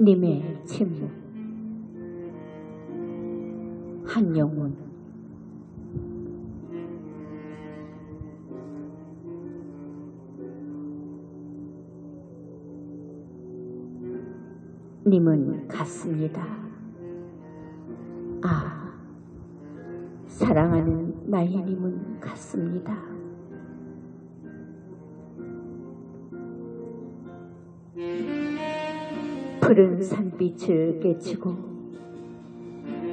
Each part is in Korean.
님의 침묵 한영훈 님은 같습니다. 아, 사랑하는 나의 님은 같습니다. 푸른 산빛을 깨치고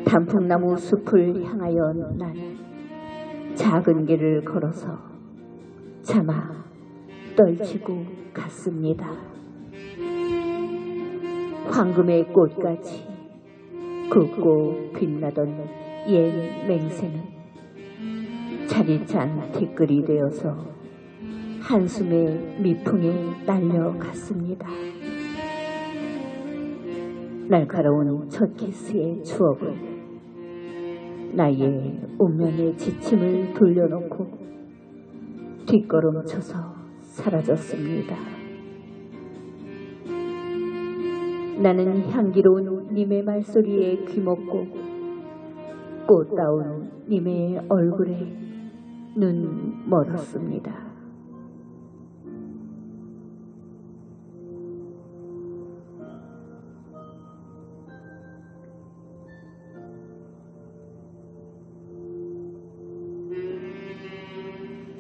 단풍나무 숲을 향하여 난 작은 길을 걸어서 차마 떨치고 갔습니다. 황금의 꽃같이 굵고 빛나던 옛 맹세는 차디찬 티끌이 되어서 한숨의 미풍에 날려갔습니다. 날카로운 첫 키스의 추억은 나의 운명의 지침을 돌려놓고 뒷걸음쳐서 사라졌습니다. 나는 향기로운 님의 말소리에 귀먹고 꽃다운 님의 얼굴에 눈 멀었습니다.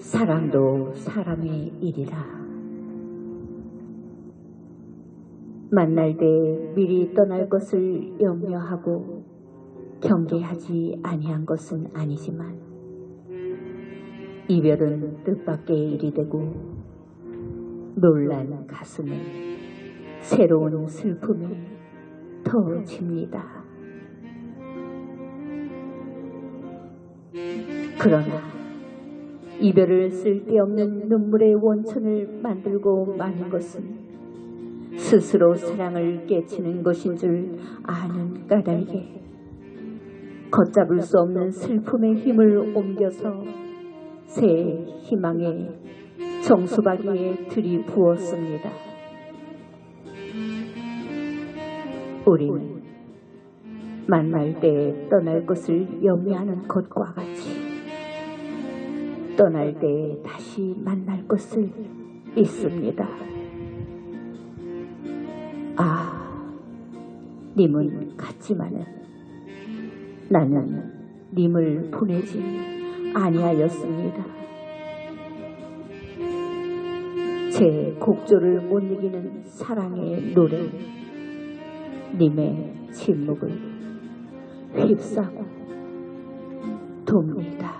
사랑도 사람의 일이라. 만날 때 미리 떠날 것을 염려하고 경계하지 아니한 것은 아니지만 이별은 뜻밖의 일이 되고 놀란 가슴에 새로운 슬픔이 터집니다. 그러나 이별을 쓸데없는 눈물의 원천을 만들고 마는 것은 스스로 사랑을 깨치는 것인 줄 아는 까닭에 걷잡을 수 없는 슬픔의 힘을 옮겨서 새 희망의 정수박이에 들이부었습니다. 우리는 만날 때 떠날 것을 염려하는 것과 같이 떠날 때 다시 만날 것을 믿습니다. 아, 님은 같지만은 나는 님을 보내지 아니하였습니다. 제 곡조를 못 이기는 사랑의 노래, 님의 침묵을 휩싸고 돕니다.